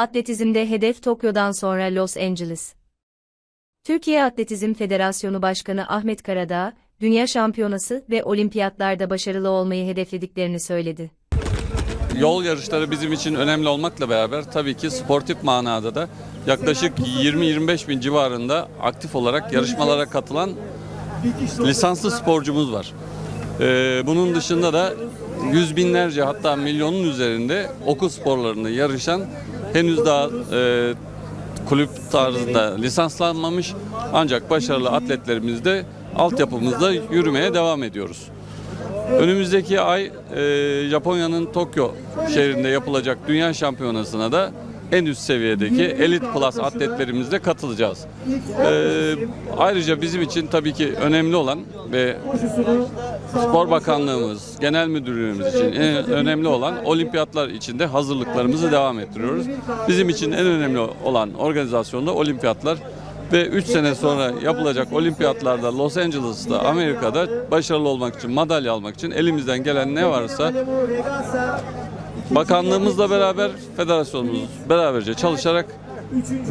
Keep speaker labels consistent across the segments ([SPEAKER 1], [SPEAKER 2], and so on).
[SPEAKER 1] Atletizmde hedef Tokyo'dan sonra Los Angeles. Türkiye Atletizm Federasyonu Başkanı Ahmet Karadağ, Dünya Şampiyonası ve olimpiyatlarda başarılı olmayı hedeflediklerini söyledi.
[SPEAKER 2] Yol yarışları bizim için önemli olmakla beraber tabii ki sportif manada da yaklaşık 20-25 bin civarında aktif olarak yarışmalara katılan lisanslı sporcumuz var. Ee, bunun dışında da yüz binlerce hatta milyonun üzerinde okul sporlarında yarışan henüz daha e, kulüp tarzında lisanslanmamış ancak başarılı atletlerimizde altyapımızda yürümeye devam ediyoruz. Önümüzdeki ay e, Japonya'nın Tokyo şehrinde yapılacak Dünya Şampiyonası'na da en üst seviyedeki elit plus atletlerimizle katılacağız. E, ayrıca bizim için tabii ki önemli olan ve Spor Bakanlığımız, Genel Müdürlüğümüz için en önemli olan olimpiyatlar içinde hazırlıklarımızı devam ettiriyoruz. Bizim için en önemli olan organizasyonda olimpiyatlar ve 3 sene sonra yapılacak olimpiyatlarda Los Angeles'ta Amerika'da başarılı olmak için, madalya almak için elimizden gelen ne varsa bakanlığımızla beraber federasyonumuz beraberce çalışarak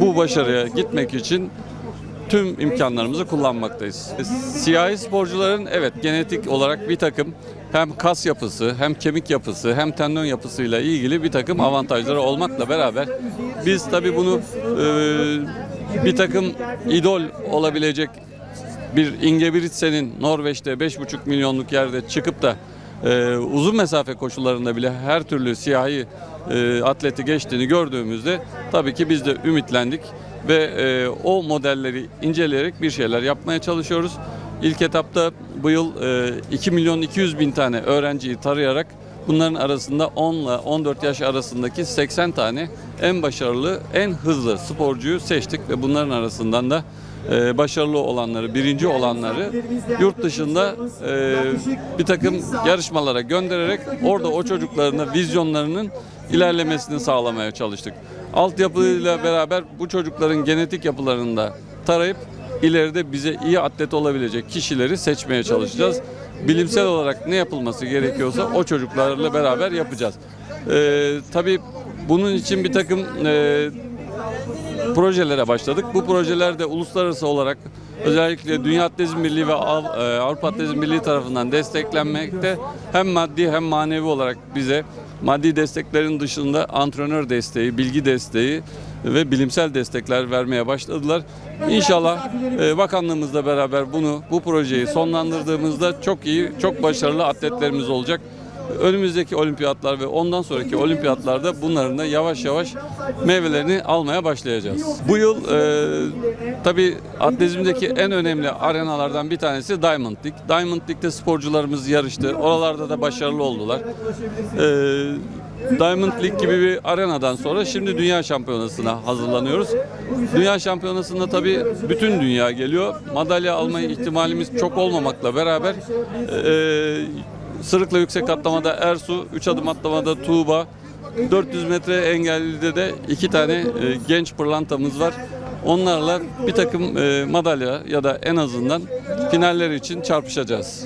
[SPEAKER 2] bu başarıya gitmek için tüm imkanlarımızı kullanmaktayız. Siyahi sporcuların evet genetik olarak bir takım hem kas yapısı, hem kemik yapısı, hem tendon yapısıyla ilgili bir takım avantajları olmakla beraber biz tabii bunu e, bir takım idol olabilecek bir Ingebrigtsen'in Norveç'te 5,5 milyonluk yerde çıkıp da e, uzun mesafe koşullarında bile her türlü siyahi e, atleti geçtiğini gördüğümüzde tabii ki biz de ümitlendik ve e, o modelleri inceleyerek bir şeyler yapmaya çalışıyoruz. İlk etapta bu yıl e, 2 milyon 200 bin tane öğrenciyi tarayarak bunların arasında 10 ile 14 yaş arasındaki 80 tane en başarılı, en hızlı sporcuyu seçtik ve bunların arasından da e, başarılı olanları, birinci olanları yurt dışında e, bir takım yarışmalara göndererek orada o çocukların vizyonlarının ilerlemesini sağlamaya çalıştık. Altyapıyla beraber bu çocukların genetik yapılarını da tarayıp ileride bize iyi atlet olabilecek kişileri seçmeye çalışacağız. Bilimsel olarak ne yapılması gerekiyorsa o çocuklarla beraber yapacağız. E, tabii bunun için bir takım e, projelere başladık. Bu projeler de uluslararası olarak özellikle Dünya Atletizm Birliği ve e, Avrupa Atletizm Birliği tarafından desteklenmekte. Hem maddi hem manevi olarak bize maddi desteklerin dışında antrenör desteği, bilgi desteği ve bilimsel destekler vermeye başladılar. İnşallah e, bakanlığımızla beraber bunu bu projeyi sonlandırdığımızda çok iyi, çok başarılı atletlerimiz olacak. Önümüzdeki olimpiyatlar ve ondan sonraki olimpiyatlarda bunların da yavaş yavaş meyvelerini almaya başlayacağız. Bu yıl e, tabii atletizmdeki en önemli arenalardan bir tanesi Diamond League. Diamond League'de sporcularımız yarıştı. Oralarda da başarılı oldular. E, Diamond League gibi bir arenadan sonra şimdi Dünya Şampiyonası'na hazırlanıyoruz. Dünya Şampiyonası'nda tabii bütün dünya geliyor. Madalya alma ihtimalimiz çok olmamakla beraber e, Sırıkla yüksek atlamada Ersu, 3 adım atlamada Tuğba, 400 metre engellide de iki tane e, genç pırlantamız var. Onlarla bir takım e, madalya ya da en azından finaller için çarpışacağız.